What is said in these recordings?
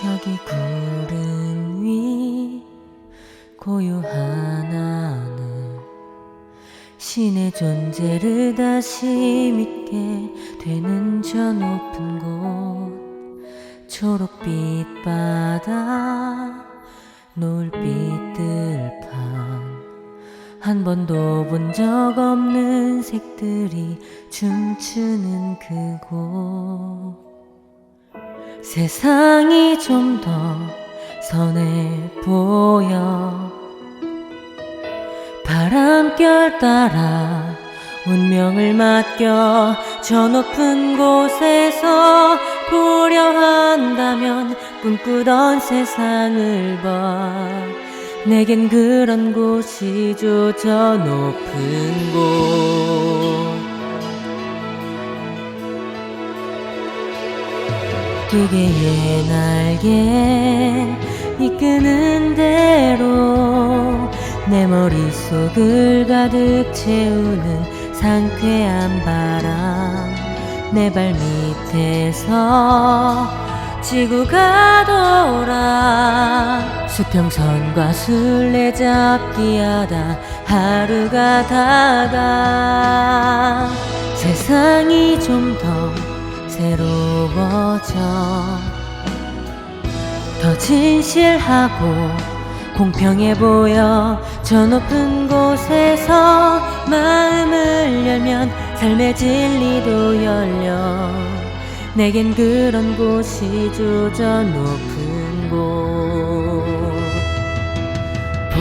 저기 구름 위 고요한 하늘 신의 존재를 다시 믿게 되는 저 높은 곳. 초록빛 바다 노을빛 들판 한 번도 본 적 없는 색들이 춤추는 그곳. 세상이 좀 더 선해 보여. 바람결 따라 운명을 맡겨 저 높은 곳에서 보려 한다면 꿈꾸던 세상을 봐. 내겐 그런 곳이죠 저 높은 곳 두 개의 날개 이끄는 대로 내 머릿속을 가득 채우는 상쾌한 바람 내 발밑에서 지구가 돌아 수평선과 술래잡기 하다 하루가 다가 세상이 좀더 새로워져. 더 진실하고 공평해 보여. 저 높은 곳에서 마음을 열면 삶의 진리도 열려. 내겐 그런 곳이죠 저 높은 곳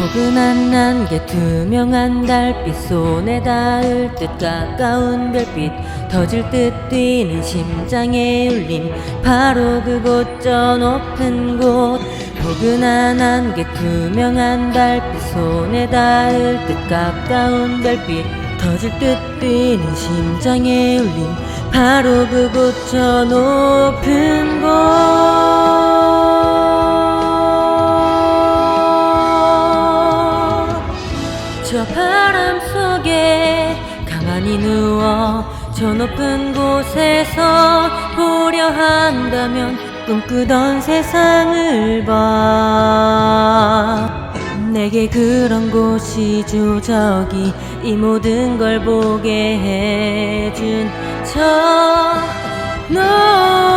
포근한 안개 투명한 달빛 손에 닿을 듯 가까운 별빛 터질 듯 뛰는 심장의 울림. 바로 그곳 저 높은 곳. 포근한 안개 투명한 달빛 손에 닿을 듯 가까운 별빛 터질 듯 뛰는 심장의 울림. 바로 그곳 저 높은 곳 누워 저 높은 곳에서 보려 한다면 꿈꾸던 세상을 봐. 내게 그런 곳이죠 저기 이 모든 걸 보게 해준 저 높은